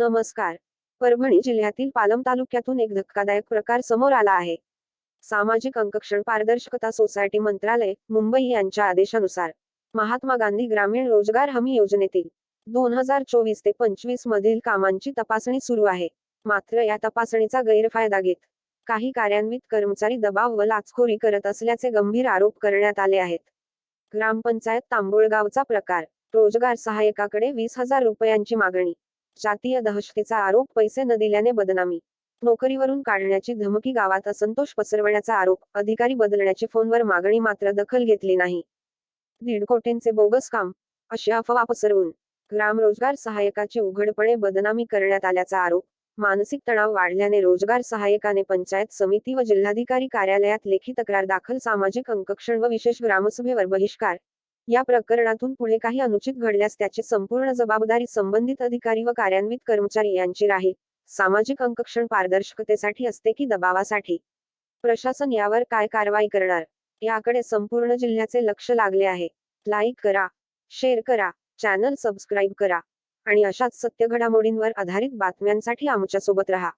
नमस्कार. परभणी जिल्ह्यातील पालम तालुक्यातून एक धक्कादायक प्रकार समोर आला आहे. सामाजिक अंकक्षण पारदर्शकता सोसायटी मंत्रालय मुंबई यांच्या आदेशानुसार महात्मा गांधी ग्रामीण रोजगार हमी योजनेतील दोन हजार चोवीस ते पंचवीस मधील कामांची तपासणी सुरू आहे. मात्र या तपासणीचा गैरफायदा घेत काही कार्यान्वित कर्मचारी दबाव व लाचखोरी करत असल्याचे गंभीर आरोप करण्यात आले आहेत. ग्रामपंचायत तांबोळगावचा प्रकार रोजगार सहाय्यकाकडे वीस हजार रुपयांची मागणी जातीय दहशतीचा आरोप पैसे न दिल्याने बदनामी. नोकरीवरून काढण्याची धमकी गावात असंतोष पसरवण्याचा आरोप अधिकारी बदलण्याची फोनवर मागणी मात्र दखल घेतली नाही. दीड कोटींचे बोगस काम अशी अफवा पसरवून ग्राम रोजगार सहाय्यकाची उघडपणे बदनामी करण्यात आल्याचा आरोप मानसिक तणाव वाढल्याने रोजगार सहाय्यकाने पंचायत समिती व जिल्हाधिकारी कार्यालयात लेखी तक्रार दाखल सामाजिक अंकक्षण व विशेष ग्रामसभेवर बहिष्कार या प्रकरणातून पुढे काही अनुचित घडल्यास त्याची संपूर्ण जबाबदारी संबंधित अधिकारी व कार्यान्वित कर्मचारी यांची राहील. सामाजिक अंकक्षण पारदर्शकतेसाठी असते की दबावासाठी? प्रशासन यावर काय कारवाई करणार? याकडे संपूर्ण जिल्ह्याचे लक्ष लागले आहे. लाईक करा शेअर करा चॅनल सबस्क्राईब करा आणि अशाच सत्य घडामोडींवर आधारित बातम्यांसाठी आमच्यासोबत रहा.